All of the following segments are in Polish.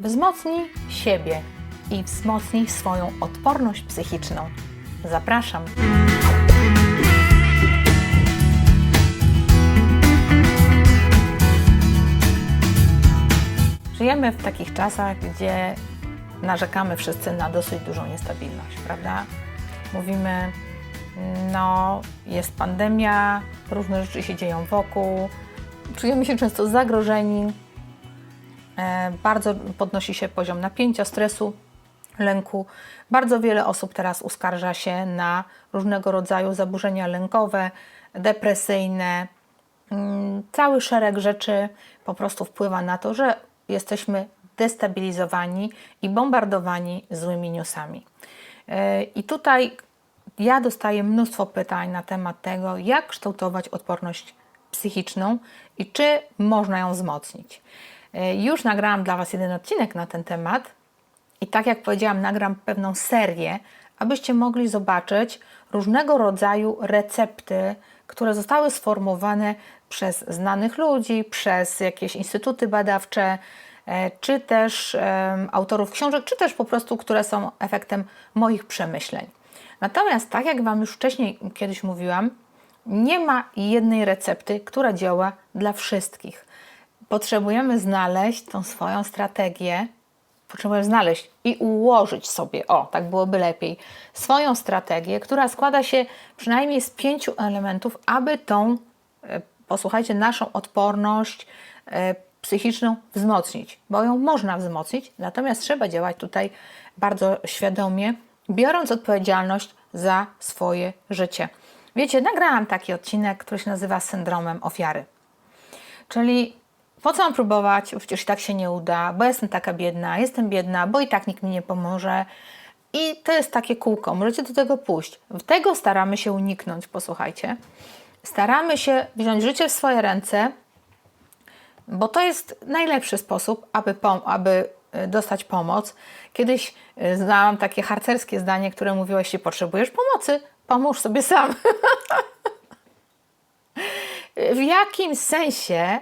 Wzmocnij siebie i wzmocnij swoją odporność psychiczną. Zapraszam. Żyjemy w takich czasach, gdzie narzekamy wszyscy na dosyć dużą niestabilność, prawda? Mówimy, no, jest pandemia, różne rzeczy się dzieją wokół, czujemy się często zagrożeni, bardzo podnosi się poziom napięcia, stresu, lęku. Bardzo wiele osób teraz uskarża się na różnego rodzaju zaburzenia lękowe, depresyjne. Mm, Cały szereg rzeczy po prostu wpływa na to, że jesteśmy destabilizowani i bombardowani złymi newsami. E, I tutaj ja dostaję mnóstwo pytań na temat tego, jak kształtować odporność psychiczną i czy można ją wzmocnić. E, Już nagrałam dla Was jeden odcinek na ten temat i tak jak powiedziałam, nagram pewną serię, abyście mogli zobaczyć różnego rodzaju recepty, które zostały sformułowane przez znanych ludzi, przez jakieś instytuty badawcze, e, czy też autorów książek, czy też po prostu, które są efektem moich przemyśleń. Natomiast, tak jak Wam już wcześniej kiedyś mówiłam, nie ma jednej recepty, która działa dla wszystkich. Potrzebujemy znaleźć tą swoją strategię, potrzebujemy znaleźć i ułożyć sobie, o, tak byłoby lepiej, swoją strategię, która składa się przynajmniej z pięciu elementów, aby tą, e, posłuchajcie, naszą odporność e, psychiczną wzmocnić, bo ją można wzmocnić, natomiast trzeba działać tutaj bardzo świadomie, biorąc odpowiedzialność za swoje życie. Wiecie, nagrałam taki odcinek, który się nazywa syndromem ofiary. Czyli po co mam próbować? Przecież i tak się nie uda, bo jestem taka biedna, jestem biedna, bo i tak nikt mi nie pomoże. I to jest takie kółko, możecie do tego pójść. Tego staramy się uniknąć, posłuchajcie. Staramy się wziąć życie w swoje ręce, bo to jest najlepszy sposób, aby, aby y, dostać pomoc. Kiedyś y, znałam takie harcerskie zdanie, które mówiło, jeśli potrzebujesz pomocy, pomóż sobie sam. w jakim sensie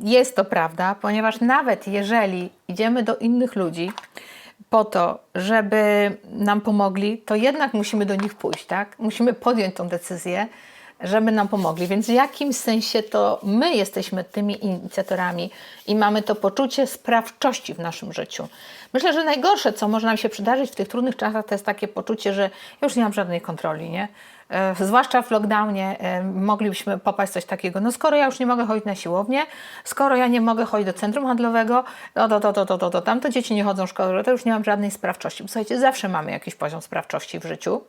jest to prawda, ponieważ nawet jeżeli idziemy do innych ludzi po to, żeby nam pomogli, to jednak musimy do nich pójść, tak? Musimy podjąć tą decyzję, żeby nam pomogli. Więc w jakim sensie to my jesteśmy tymi inicjatorami i mamy to poczucie sprawczości w naszym życiu. Myślę, że najgorsze, co może nam się przydarzyć w tych trudnych czasach, to jest takie poczucie, że już nie mam żadnej kontroli, nie? E, zwłaszcza w lockdownie e, moglibyśmy popaść coś takiego, no skoro ja już nie mogę chodzić na siłownię, skoro ja nie mogę chodzić do centrum handlowego, no to, to, to, to, to, to tamto dzieci nie chodzą w szkołę, to już nie mam żadnej sprawczości. Słuchajcie, zawsze mamy jakiś poziom sprawczości w życiu,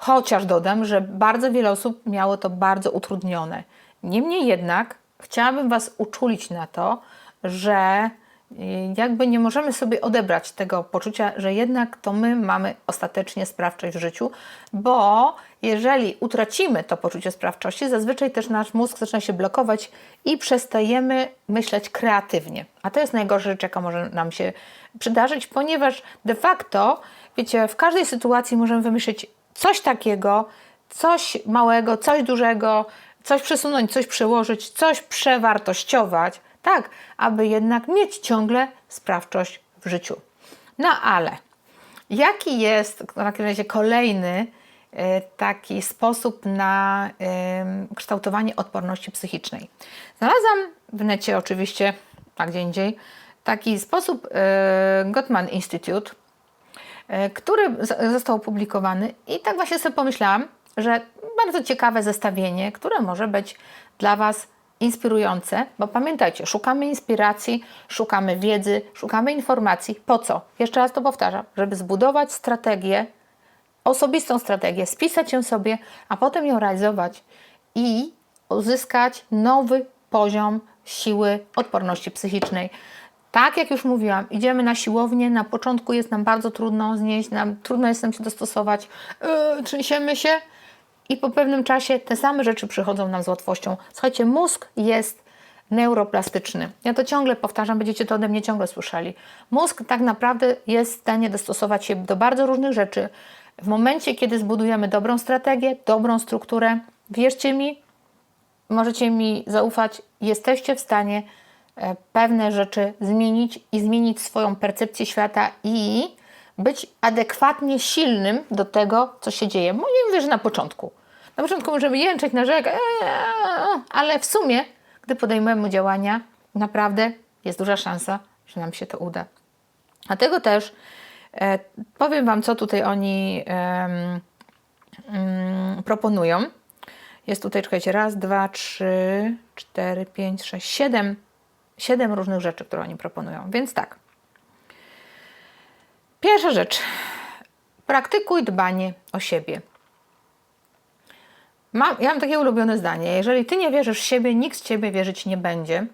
chociaż dodam, że bardzo wiele osób miało to bardzo utrudnione. Niemniej jednak chciałabym Was uczulić na to, że y, jakby nie możemy sobie odebrać tego poczucia, że jednak to my mamy ostatecznie sprawczość w życiu, bo jeżeli utracimy to poczucie sprawczości, zazwyczaj też nasz mózg zaczyna się blokować i przestajemy myśleć kreatywnie. A to jest najgorsza rzecz, jaka może nam się przydarzyć, ponieważ de facto, wiecie, w każdej sytuacji możemy wymyślić coś takiego, coś małego, coś dużego, coś przesunąć, coś przełożyć, coś przewartościować, tak, aby jednak mieć ciągle sprawczość w życiu. No ale jaki jest w takim razie kolejny e, taki sposób na em, kształtowanie odporności psychicznej? Znalazłam w necie oczywiście, a gdzie indziej, taki sposób e, Gottman Institute, który z- został opublikowany i tak właśnie sobie pomyślałam, że bardzo ciekawe zestawienie, które może być dla Was inspirujące, bo pamiętajcie, szukamy inspiracji, szukamy wiedzy, szukamy informacji. Po co? Jeszcze raz to powtarzam, żeby zbudować strategię, osobistą strategię, spisać ją sobie, a potem ją realizować i uzyskać nowy poziom siły odporności psychicznej. Tak jak już mówiłam, idziemy na siłownię, na początku jest nam bardzo trudno znieść, nam trudno jest nam się dostosować, yy, trzęsiemy się i po pewnym czasie te same rzeczy przychodzą nam z łatwością. Słuchajcie, mózg jest neuroplastyczny. Ja to ciągle powtarzam, będziecie to ode mnie ciągle słyszeli. Mózg tak naprawdę jest w stanie dostosować się do bardzo różnych rzeczy. W momencie, kiedy zbudujemy dobrą strategię, dobrą strukturę, wierzcie mi, możecie mi zaufać, jesteście w stanie pewne rzeczy zmienić i zmienić swoją percepcję świata i być adekwatnie silnym do tego, co się dzieje. Bo nie na początku. Na początku możemy jęczeć, narzekać, ale w sumie, gdy podejmujemy działania, naprawdę jest duża szansa, że nam się to uda. Dlatego też e, powiem Wam, co tutaj oni mm, proponują. Jest tutaj, czekajcie, raz, dwa, trzy, cztery, pięć, sześć, siedem, siedem różnych rzeczy, które oni proponują. Więc tak. Pierwsza rzecz. Praktykuj dbanie o siebie. Mam, ja mam takie ulubione zdanie. Jeżeli ty nie wierzysz w siebie, nikt z ciebie wierzyć nie będzie.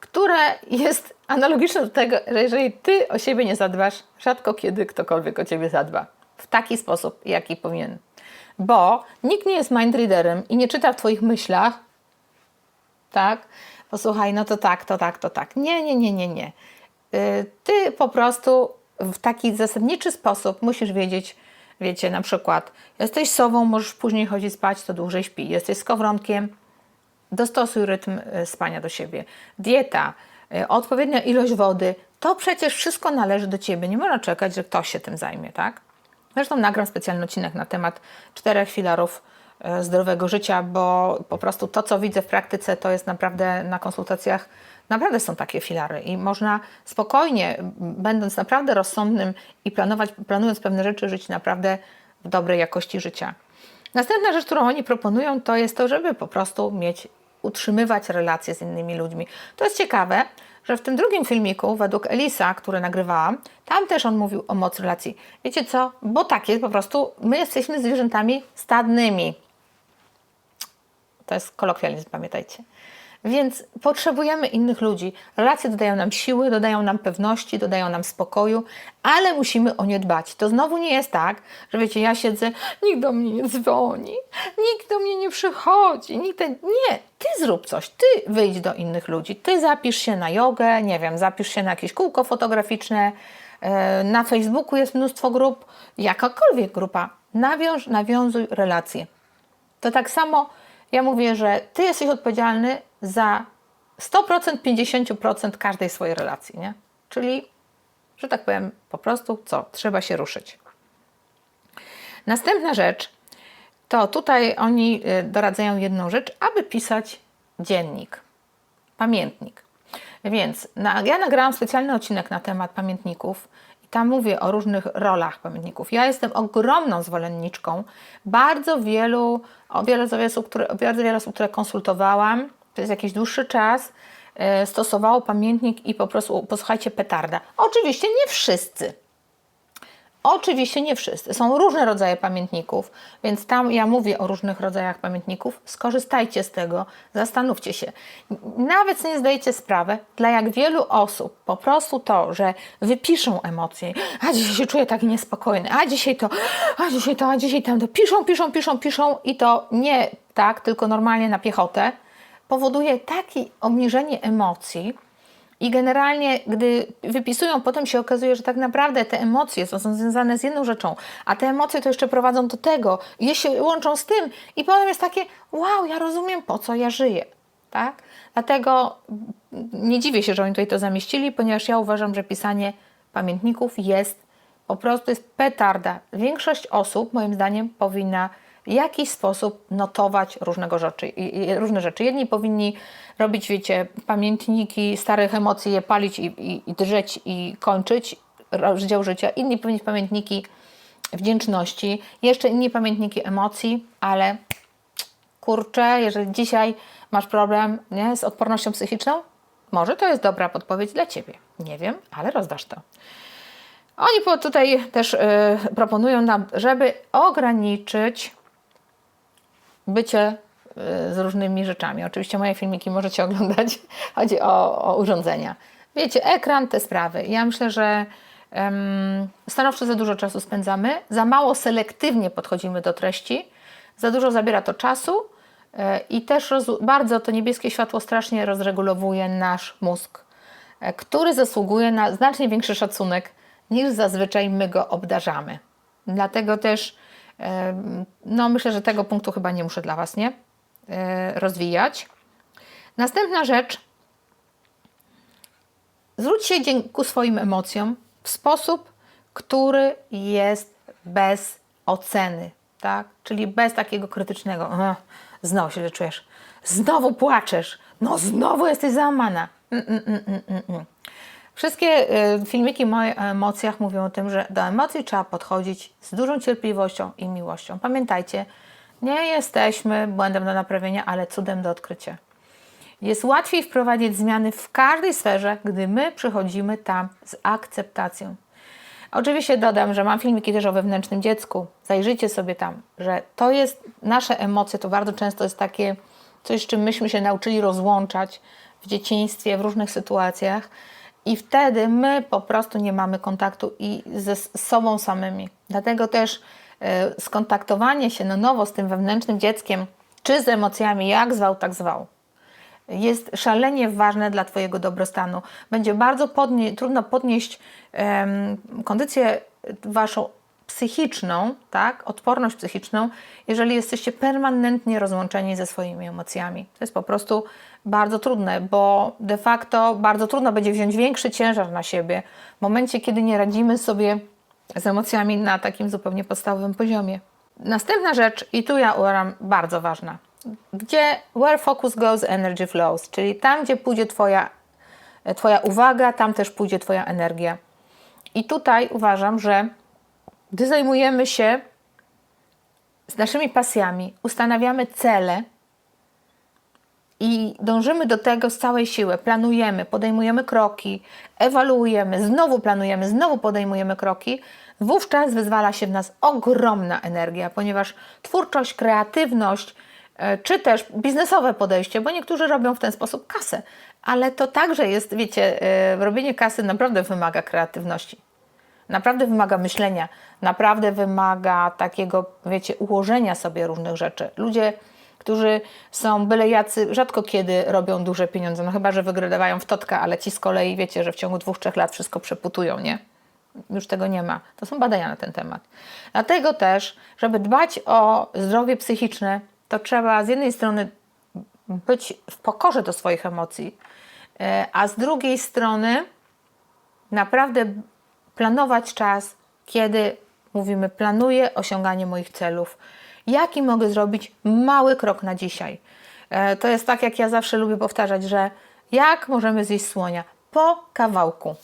Które jest analogiczne do tego, że jeżeli ty o siebie nie zadbasz, rzadko kiedy ktokolwiek o ciebie zadba. W taki sposób, jaki powinien. Bo nikt nie jest mindreaderem i nie czyta w twoich myślach, tak? Posłuchaj, no to tak, to tak, to tak. Nie, nie, nie, nie, nie. Yy, Ty po prostu w taki zasadniczy sposób musisz wiedzieć, wiecie, na przykład jesteś sową, możesz później chodzić spać, to dłużej śpi. Jesteś skowronkiem, dostosuj rytm y, spania do siebie. Dieta, y, odpowiednia ilość wody, to przecież wszystko należy do Ciebie. Nie można czekać, że ktoś się tym zajmie, tak? Zresztą nagram specjalny odcinek na temat czterech filarów zdrowego życia, bo po prostu to, co widzę w praktyce, to jest naprawdę na konsultacjach, naprawdę są takie filary i można spokojnie, będąc naprawdę rozsądnym i planować, planując pewne rzeczy, żyć naprawdę w dobrej jakości życia. Następna rzecz, którą oni proponują, to jest to, żeby po prostu mieć, utrzymywać relacje z innymi ludźmi. To jest ciekawe, że w tym drugim filmiku, według Elisa, który nagrywałam, tam też on mówił o mocy relacji. Wiecie co? Bo tak jest po prostu, my jesteśmy zwierzętami stadnymi. To jest kolokwializm, pamiętajcie. Więc potrzebujemy innych ludzi. Relacje dodają nam siły, dodają nam pewności, dodają nam spokoju, ale musimy o nie dbać. To znowu nie jest tak, że wiecie, ja siedzę, nikt do mnie nie dzwoni, nikt do mnie nie przychodzi, nikt ten... Nie, ty zrób coś, ty wyjdź do innych ludzi, ty zapisz się na jogę, nie wiem, zapisz się na jakieś kółko fotograficzne, e, na Facebooku jest mnóstwo grup, jakakolwiek grupa, nawiąż, nawiązuj relacje. To tak samo ja mówię, że ty jesteś odpowiedzialny za 100%, 50% każdej swojej relacji, nie? Czyli, że tak powiem, po prostu co? Trzeba się ruszyć. Następna rzecz to tutaj oni y, doradzają jedną rzecz, aby pisać dziennik, pamiętnik. Więc na, ja nagrałam specjalny odcinek na temat pamiętników tam mówię o różnych rolach pamiętników. Ja jestem ogromną zwolenniczką bardzo wielu, o wiele osób, które, bardzo wiele osób, które konsultowałam przez jakiś dłuższy czas, e, stosowało pamiętnik i po prostu, posłuchajcie, petarda. Oczywiście nie wszyscy. Oczywiście nie wszyscy. Są różne rodzaje pamiętników, więc tam ja mówię o różnych rodzajach pamiętników. Skorzystajcie z tego, zastanówcie się. Nawet nie zdajecie sprawy, dla jak wielu osób po prostu to, że wypiszą emocje, a dzisiaj się czuję taki niespokojny, a dzisiaj to, a dzisiaj to, a dzisiaj tam to, piszą, piszą, piszą, piszą i to nie tak, tylko normalnie na piechotę, powoduje takie obniżenie emocji, i generalnie, gdy wypisują, potem się okazuje, że tak naprawdę te emocje są związane z jedną rzeczą, a te emocje to jeszcze prowadzą do tego, je się łączą z tym, i potem jest takie, wow, ja rozumiem, po co ja żyję. Tak? Dlatego nie dziwię się, że oni tutaj to zamieścili, ponieważ ja uważam, że pisanie pamiętników jest po prostu jest petarda. Większość osób, moim zdaniem, powinna jakiś sposób notować różnego rzeczy, różne rzeczy. Jedni powinni robić, wiecie, pamiętniki starych emocji, je palić i, i, i i kończyć rozdział życia. Inni powinni pamiętniki wdzięczności, jeszcze inni pamiętniki emocji, ale kurczę, jeżeli dzisiaj masz problem nie, z odpornością psychiczną, może to jest dobra podpowiedź dla Ciebie. Nie wiem, ale rozdasz to. Oni tutaj też y, proponują nam, żeby ograniczyć bycie y, z różnymi rzeczami. Oczywiście moje filmiki możecie oglądać. Chodzi o, o urządzenia. Wiecie, ekran, te sprawy. Ja myślę, że um, stanowczo za dużo czasu spędzamy, za mało selektywnie podchodzimy do treści, za dużo zabiera to czasu y, i też bardzo to niebieskie światło strasznie rozregulowuje nasz mózg, y, który zasługuje na znacznie większy szacunek niż zazwyczaj my go obdarzamy. Dlatego też no myślę, że tego punktu chyba nie muszę dla Was nie rozwijać. Następna rzecz zwróć się ku swoim emocjom w sposób, który jest bez oceny, tak? Czyli bez takiego krytycznego. "Ech, Znowu się czujesz. Znowu płaczesz. No znowu jesteś załamana. Mm, mm, mm, mm, mm, mm. Wszystkie y, filmiki o emocjach mówią o tym, że do emocji trzeba podchodzić z dużą cierpliwością i miłością. Pamiętajcie, nie jesteśmy błędem do naprawienia, ale cudem do odkrycia. Jest łatwiej wprowadzić zmiany w każdej sferze, gdy my przychodzimy tam z akceptacją. Oczywiście dodam, że mam filmiki też o wewnętrznym dziecku. Zajrzyjcie sobie tam, że to jest, nasze emocje to bardzo często jest takie coś, z czym myśmy się nauczyli rozłączać w dzieciństwie, w różnych sytuacjach i wtedy my po prostu nie mamy kontaktu i ze sobą samymi. Dlatego też e, skontaktowanie się na nowo z tym wewnętrznym dzieckiem, czy z emocjami, jak zwał, tak zwał, jest szalenie ważne dla Twojego dobrostanu. Będzie bardzo podnie, trudno podnieść em, kondycję Waszą psychiczną, tak, odporność psychiczną, jeżeli jesteście permanentnie rozłączeni ze swoimi emocjami. To jest po prostu bardzo trudne, bo de facto bardzo trudno będzie wziąć większy ciężar na siebie w momencie, kiedy nie radzimy sobie z emocjami na takim zupełnie podstawowym poziomie. Następna rzecz, i tu ja uważam bardzo ważna, gdzie where focus goes, energy flows, czyli tam, gdzie pójdzie twoja, twoja uwaga, tam też pójdzie Twoja energia. I tutaj uważam, że gdy zajmujemy się z naszymi pasjami, ustanawiamy cele i dążymy do tego z całej siły, planujemy, podejmujemy kroki, ewaluujemy, znowu planujemy, znowu podejmujemy kroki, wówczas wyzwala się w nas ogromna energia, ponieważ twórczość, kreatywność, e, czy też biznesowe podejście, bo niektórzy robią w ten sposób kasę, ale to także jest, wiecie, e, robienie kasy naprawdę wymaga kreatywności. Naprawdę wymaga myślenia, naprawdę wymaga takiego, wiecie, ułożenia sobie różnych rzeczy. Ludzie, którzy są byle jacy, rzadko kiedy robią duże pieniądze, no chyba, że wygrywają w totka, ale ci z kolei wiecie, że w ciągu dwóch, trzech lat wszystko przeputują, nie? Już tego nie ma. To są badania na ten temat. Dlatego też, żeby dbać o zdrowie psychiczne, to trzeba z jednej strony być w pokorze do swoich emocji, e, a z drugiej strony naprawdę planować czas, kiedy mówimy, planuję osiąganie moich celów. Jaki mogę zrobić mały krok na dzisiaj? E, To jest tak, jak ja zawsze lubię powtarzać, że jak możemy zjeść słonia? Po kawałku.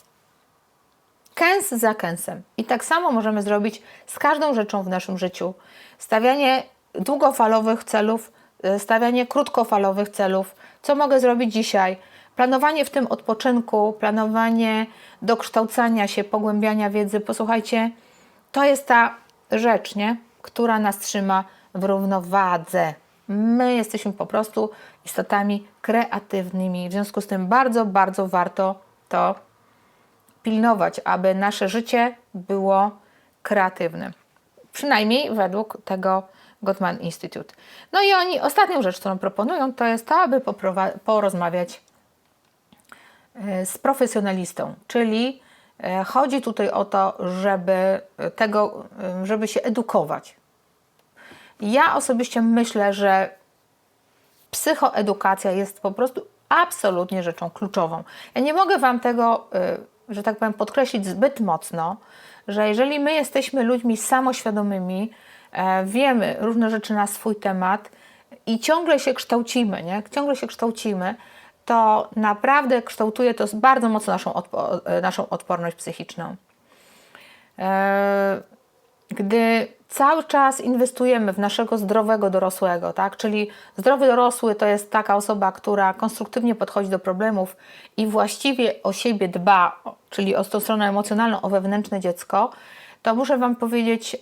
Kęs za kęsem. I tak samo możemy zrobić z każdą rzeczą w naszym życiu. Stawianie długofalowych celów, e, stawianie krótkofalowych celów. Co mogę zrobić dzisiaj? Planowanie w tym odpoczynku, planowanie dokształcania się, pogłębiania wiedzy. Posłuchajcie, to jest ta rzecz, nie? która nas trzyma w równowadze. My jesteśmy po prostu istotami kreatywnymi. W związku z tym bardzo, bardzo warto to pilnować, aby nasze życie było kreatywne. Przynajmniej według tego Gottman Institute. No i oni, ostatnią rzecz, którą proponują, to jest to, aby porozmawiać z profesjonalistą, czyli e, chodzi tutaj o to, żeby tego, e, żeby się edukować. Ja osobiście myślę, że psychoedukacja jest po prostu absolutnie rzeczą kluczową. Ja nie mogę Wam tego, że tak powiem, podkreślić zbyt mocno, że jeżeli my jesteśmy ludźmi samoświadomymi, e, wiemy różne rzeczy na swój temat i ciągle się kształcimy, nie? ciągle się kształcimy, to naprawdę kształtuje to bardzo mocno naszą, odpo- e, naszą odporność psychiczną. E, gdy cały czas inwestujemy w naszego zdrowego dorosłego, tak? Czyli zdrowy dorosły to jest taka osoba, która konstruktywnie podchodzi do problemów i właściwie o siebie dba, czyli o tą stronę emocjonalną, o wewnętrzne dziecko, to muszę Wam powiedzieć,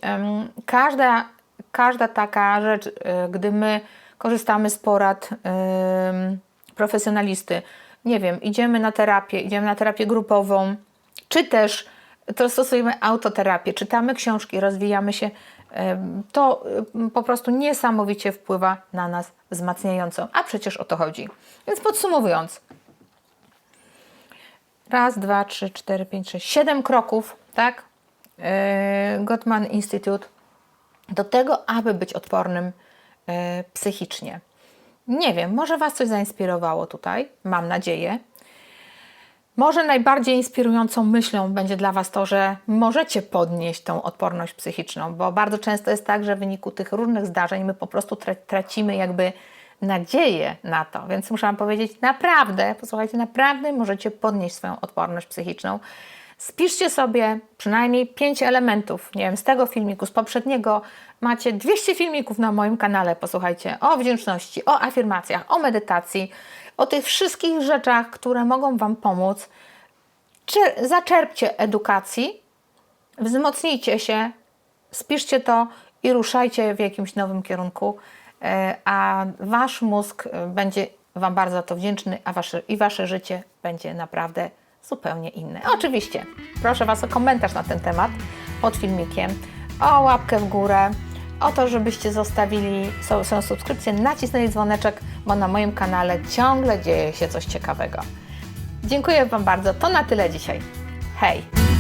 każda, każda taka rzecz, y, gdy my korzystamy z porad profesjonalisty, nie wiem, idziemy na terapię, idziemy na terapię grupową, czy też to stosujemy autoterapię, czytamy książki, rozwijamy się, to po prostu niesamowicie wpływa na nas wzmacniająco, a przecież o to chodzi. Więc podsumowując, raz, dwa, trzy, cztery, pięć, sześć, siedem kroków, tak? Yy, Gottman Institute do tego, aby być odpornym yy, psychicznie. Nie wiem, może Was coś zainspirowało tutaj, mam nadzieję. Może najbardziej inspirującą myślą będzie dla Was to, że możecie podnieść tą odporność psychiczną, bo bardzo często jest tak, że w wyniku tych różnych zdarzeń my po prostu tra- tracimy jakby nadzieję na to. Więc muszę Wam powiedzieć, naprawdę, posłuchajcie, naprawdę możecie podnieść swoją odporność psychiczną. Spiszcie sobie przynajmniej 5 elementów, nie wiem, z tego filmiku, z poprzedniego. Macie 200 filmików na moim kanale, posłuchajcie, o wdzięczności, o afirmacjach, o medytacji, o tych wszystkich rzeczach, które mogą Wam pomóc. Czer- zaczerpcie edukacji, wzmocnijcie się, spiszcie to i ruszajcie w jakimś nowym kierunku, e, a Wasz mózg e, będzie Wam bardzo to wdzięczny, a wasze, i Wasze życie będzie naprawdę zupełnie inne. Oczywiście, proszę Was o komentarz na ten temat pod filmikiem, o łapkę w górę, o to, żebyście zostawili swoją subskrypcję, nacisnęli dzwoneczek, bo na moim kanale ciągle dzieje się coś ciekawego. Dziękuję Wam bardzo. To na tyle dzisiaj. Hej!